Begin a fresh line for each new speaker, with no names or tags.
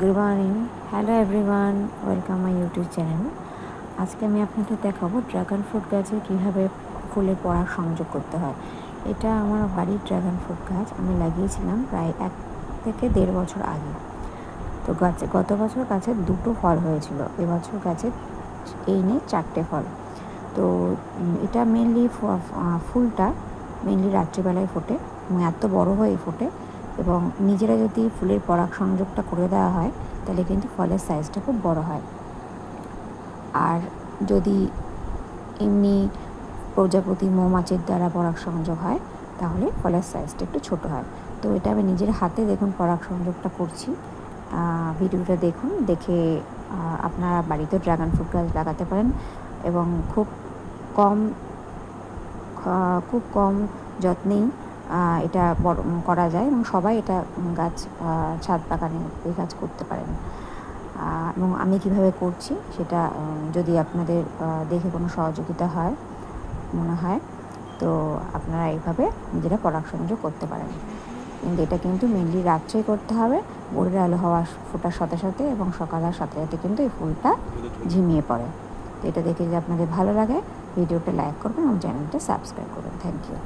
Good morning hello everyone welcome my YouTube channel আজকে আমি আপনাদের দেখাবো ড্রাগন ফ্রুট গাছে কীভাবে ফুলের পরাগ সংযোগ করতে হয়। এটা আমার বাড়ির ড্রাগন ফ্রুট গাছ। আমি লাগিয়েছিলাম প্রায় এক থেকে দেড় বছর আগে। তো গাছে, গত বছর গাছে দুটো ফল হয়েছিল। এবছর গাছে এই নিয়ে চারটে ফল। তো এটা মেনলি ফুলটা মেনলি রাত্রিবেলায় ফোটে। এবং এত বড় হয়ে ফোটে এবং নিজেরা যদি ফুলের পরাগ সংযোগটা করে দেওয়া হয়, তাহলে কিন্তু ফলের সাইজটা খুব বড় হয়। আর যদি এমনি প্রজাপতি, মৌমাছির দ্বারা পরাগ সংযোগ হয়, তাহলে ফলের সাইজটা একটু ছোট হয়। তো এটা আমি নিজের হাতে দেখুন পরাগ সংযোগটা করছি। ভিডিওটা দেখুন, দেখে আপনারা বাড়িতেও ড্রাগন ফ্রুট গাছ লাগাতে পারেন এবং খুব কম খুব কম যত্নেই এটা বড় করা যায় এবং সবাই এটা গাছ ছাদ বাগানে এই কাজ করতে পারেন। এবং আমি কীভাবে করছি সেটা যদি আপনাদের দেখে কোনো সহযোগিতা হয়, মনে হয়, তো আপনারা এইভাবে নিজেরা পরাগ সংযোগ করতে পারেন। কিন্তু এটা কিন্তু মেনলি রাত্রেই করতে হবে, ভোরের আলো হওয়া ফোটার সাথে সাথে এবং সকালের সাথে সাথে কিন্তু এই ফুলটা ঝিমিয়ে পড়ে। তো এটা দেখে যদি আপনাদের ভালো লাগে, ভিডিওটা লাইক করবেন এবং চ্যানেলটা সাবস্ক্রাইব করবেন। Thank you